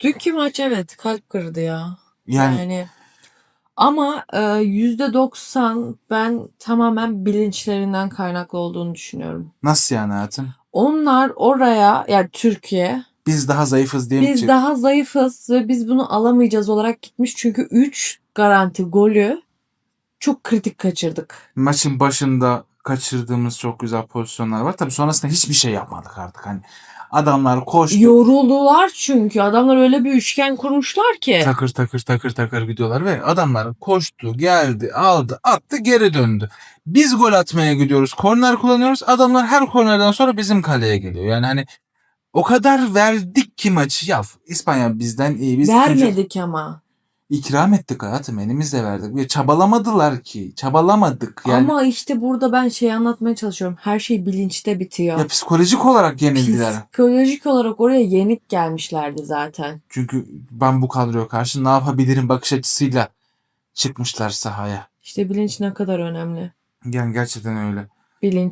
Dünkü maç evet kalp kırdı ya. Yani, Yani ama e, %90 ben tamamen bilinçlerinden kaynaklı olduğunu düşünüyorum. nasıl yani hayatım? Onlar oraya yani Türkiye Biz daha zayıfız diye biz çık- daha zayıfız ve biz bunu alamayacağız olarak gitmiş. Çünkü 3 garanti golü çok kritik kaçırdık. maçın başında kaçırdığımız çok güzel pozisyonlar var. Tabii sonrasında hiçbir şey yapmadık artık. Hani adamlar koştu. Yoruldular çünkü adamlar öyle bir üçgen kurmuşlar ki. takır takır takır takır gidiyorlar ve adamlar koştu, geldi, aldı, attı, geri döndü. Biz gol atmaya gidiyoruz. Korner kullanıyoruz. Adamlar her kornerden sonra bizim kaleye geliyor. Yani hani o kadar verdik ki maçı. Ya İspanya bizden iyi. Biz Vermedik ama. İkram ettik hayatım. Elimizle verdik. Ve çabalamadılar ki. Çabalamadık. Yani Ama işte burada ben şey anlatmaya çalışıyorum. Her şey bilinçte bitiyor. ya psikolojik olarak yenildiler. Psikolojik olarak oraya yenik gelmişlerdi zaten. Çünkü ben bu kadroya karşı ne yapabilirim bakış açısıyla çıkmışlar sahaya. İşte bilinç ne kadar önemli. Yani gerçekten öyle. Bilinç.